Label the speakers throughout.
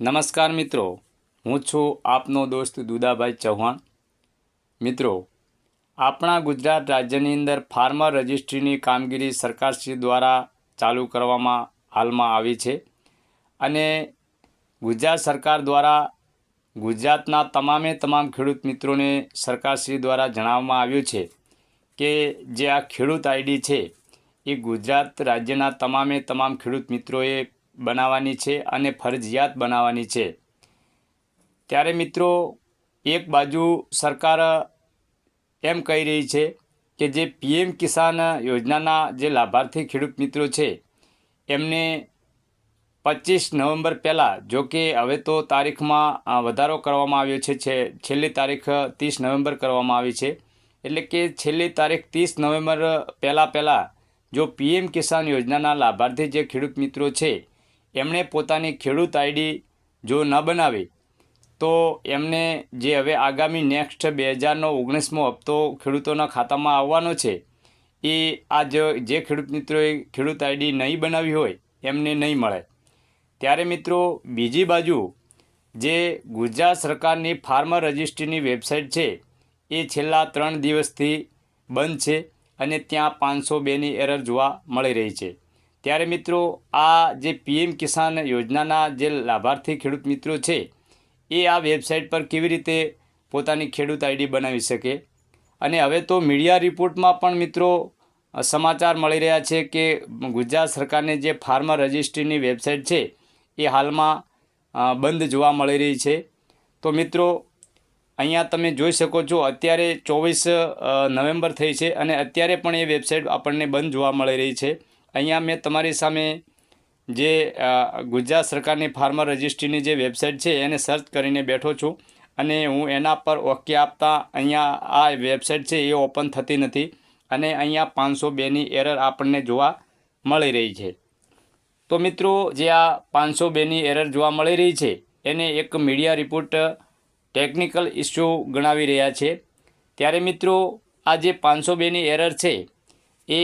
Speaker 1: નમસ્કાર મિત્રો, હું છું આપનો દોસ્ત દુદાભાઈ ચૌહાણ. મિત્રો, આપણા ગુજરાત રાજ્યની અંદર ફાર્મર રજિસ્ટ્રીની કામગીરી સરકારશ્રી દ્વારા ચાલુ કરવામાં હાલમાં આવી છે અને ગુજરાત સરકાર દ્વારા ગુજરાતના તમામે તમામ ખેડૂત મિત્રોને સરકારશ્રી દ્વારા જણાવવામાં આવ્યું છે કે જે આ ખેડૂત આઈડી છે એ ગુજરાત રાજ્યના તમામે તમામ ખેડૂત મિત્રોએ બનાવવાની છે અને ફરજિયાત બનાવવાની છે. ત્યારે મિત્રો, એક બાજુ સરકાર, એમ કહી રહી છે કે જે પીએમ કિસાન યોજનાના જે લાભાર્થી ખેડૂત મિત્રો છે, એમને પચીસ નવેમ્બર પહેલાં, જો કે હવે તો તારીખમાં વધારો કરવામાં આવ્યો છે, છેલ્લી તારીખ ત્રીસ નવેમ્બર કરવામાં આવી છે. એટલે કે છેલ્લી તારીખ ત્રીસ નવેમ્બર પહેલાં પહેલાં, જો પીએમ કિસાન યોજનાના લાભાર્થી જે ખેડૂત મિત્રો છે એમણે પોતાની ખેડૂત આઈડી જો ન બનાવી, તો એમને જે હવે આગામી નેક્સ્ટ બે હજારનો ઓગણીસમો હપ્તો ખેડૂતોના ખાતામાં આવવાનો છે, એ આ જે ખેડૂત મિત્રોએ ખેડૂત આઈડી નહીં બનાવી હોય, એમને નહીં મળે. ત્યારે મિત્રો, બીજી બાજુ જે ગુજરાત સરકારની ફાર્મર રજિસ્ટ્રીની વેબસાઇટ છે, એ છેલ્લા ત્રણ દિવસથી બંધ છે અને ત્યાં પાંચસો બેની એરર જોવા મળી રહી છે. ત્યારે મિત્રો, આ જે પીએમ કિસાન યોજનાના જે લાભાર્થી ખેડૂત મિત્રો છે, એ આ વેબસાઇટ પર કેવી રીતે પોતાની ખેડૂત આઈડી બનાવી શકે? અને હવે તો મીડિયા રિપોર્ટમાં પણ મિત્રો સમાચાર મળી રહ્યા છે કે ગુજરાત સરકારની જે ફાર્મર રજિસ્ટ્રીની વેબસાઇટ છે, એ હાલમાં બંધ જોવા મળી રહી છે. તો મિત્રો, અહીંયા તમે જોઈ શકો છો, અત્યારે ચોવીસ નવેમ્બર થઈ છે અને અત્યારે પણ એ વેબસાઇટ આપણને બંધ જોવા મળી રહી છે. અહીંયા મેં તમારી સામે જે ગુજરાત સરકારની ફાર્મર રજિસ્ટ્રીની જે વેબસાઇટ છે એને સર્ચ કરીને બેઠો છું અને હું એના પર ઓકે આપતા અહીંયા આ વેબસાઇટ છે એ ઓપન થતી નથી અને અહીંયા પાંચસો બેની એરર આપણને જોવા મળી રહી છે. તો મિત્રો, જે આ પાંચસો બેની એરર જોવા મળી રહી છે એને એક મીડિયા રિપોર્ટ ટેકનિકલ ઇસ્યુ ગણાવી રહ્યા છે. ત્યારે મિત્રો, આ જે પાંચસો બેની એરર છે એ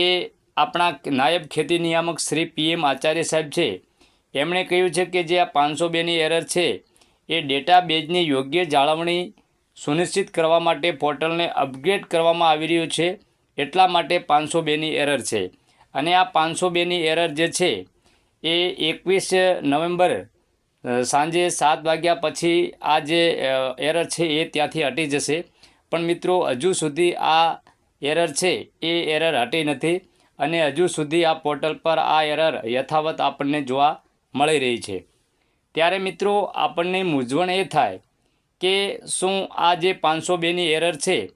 Speaker 1: આપણા નાયબ ખેતી નિયામક શ્રી પીએમ આચાર્ય સાહેબ છે. એમણે કહ્યું છે કે જે આ પાંચસો બેની એરર છે, એ ડેટા બેઝની યોગ્ય જાળવણી સુનિશ્ચિત કરવા માટે પોર્ટલને અપગ્રેડ કરવામાં આવી રહ્યું છે. એટલા માટે પાંચસો બેની એરર છે. અને આ પાંચસો બેની એરર જે છે, એ એકવીસ નવેમ્બર સાંજે સાત વાગ્યા પછી આ જે એરર છે, એ ત્યાંથી હટી જશે. પણ મિત્રો, હજુ સુધી આ એરર છે, એ એરર હટી નથી. અને હજુ સુધી આ પોર્ટલ પર આ એરર યથાવત આપણને જોવા મળી રહી છે. ત્યારે મિત્રો, આપણને મૂંઝવણ એ થાય કે શું આ જે પાંચસો બેની એરર છે,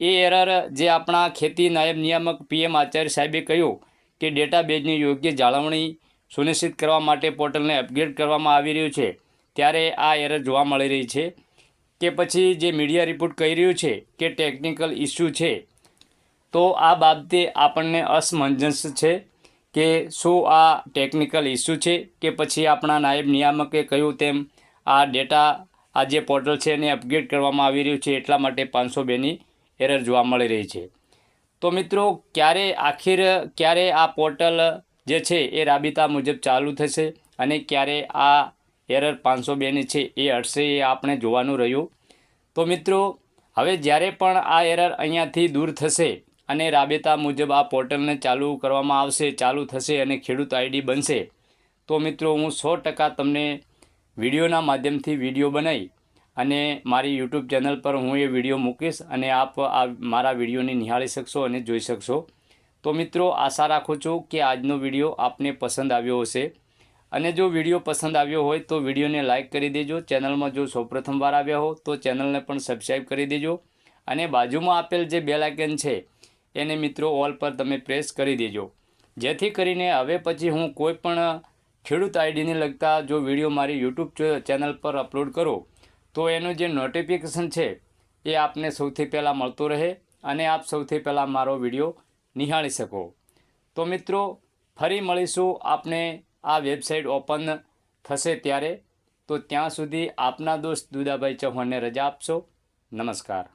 Speaker 1: એ એરર જે આપણા ખેતી નાયબ નિયામક પીએમ આચાર્ય સાહેબે કહ્યું કે ડેટાબેઝની યોગ્ય જાળવણી સુનિશ્ચિત કરવા માટે પોર્ટલને અપગ્રેડ કરવામાં આવી રહ્યું છે, ત્યારે આ એરર જોવા મળી રહી છે. કે પછી જે મીડિયા રિપોર્ટ કહી રહ્યું છે કે ટેકનિકલ ઇસ્યુ છે તો આ બાબતે આપણને અસમંજસ છે કે શું આ ટેકનિકલ ઇસ્યુ છે કે પછી આપણા નાયબ નિયામકે કહ્યું તેમ આ ડેટા આ જે પોર્ટલ છે એને અપગ્રેડ કરવામાં આવી રહ્યું છે એટલા માટે પાંચસો બેની એરર જોવા મળી રહી છે. તો મિત્રો, ક્યારે આખીર, ક્યારે આ પોર્ટલ જે છે એ રાબેતા મુજબ ચાલુ થશે અને ક્યારે આ એરર પાંચસો બેની છે એ હટશે એ આપણે જોવાનું રહ્યું. તો મિત્રો, હવે જ્યારે પણ આ એરર અહીંયાથી દૂર થશે અને રાબેતા મુજબ આ પોર્ટલને ચાલુ કરવામાં આવશે, ચાલુ થશે અને ખેડૂત આઈડી બનશે. તો મિત્રો, હું સો ટકા તમને વિડીયોના માધ્યમથી વીડિયો બનાવી અને મારી યુટ્યુબ ચેનલ પર હું એ વીડિયો મૂકીશ અને આપ આ મારા વિડીયોને નિહાળી શકશો અને જોઈ શકશો. તો મિત્રો, આશા રાખું છું કે આજનો વીડિયો આપને પસંદ આવ્યો હશે. અને જો વીડિયો પસંદ આવ્યો હોય તો વિડીયોને લાઇક કરી દેજો. ચેનલમાં જો સૌપ્રથમ વાર આવ્યા હો તો ચેનલને પણ સબસ્ક્રાઈબ કરી દેજો. અને બાજુમાં આપેલ જે બેલ આઇકન છે એને મિત્રો ઓલ પર તમે પ્રેસ કરી દેજો. જેથી કરીને હવે પછી હું કોઈ પણ ખેડૂત આઈડીને લગતા જો વીડિયો મારી યુટ્યુબ ચેનલ પર અપલોડ કરું, તો એનું જે નોટિફિકેશન છે, એ આપને સૌથી પહેલાં મળતો રહે અને આપ સૌથી પહેલાં મારો વીડિયો નિહાળી શકો. તો મિત્રો, ફરી મળીશું આપને આ વેબસાઇટ ઓપન થશે ત્યારે. તો ત્યાં સુધી આપના દોસ્ત દુદાભાઈ ચૌહાણને રજા આપશો. નમસ્કાર.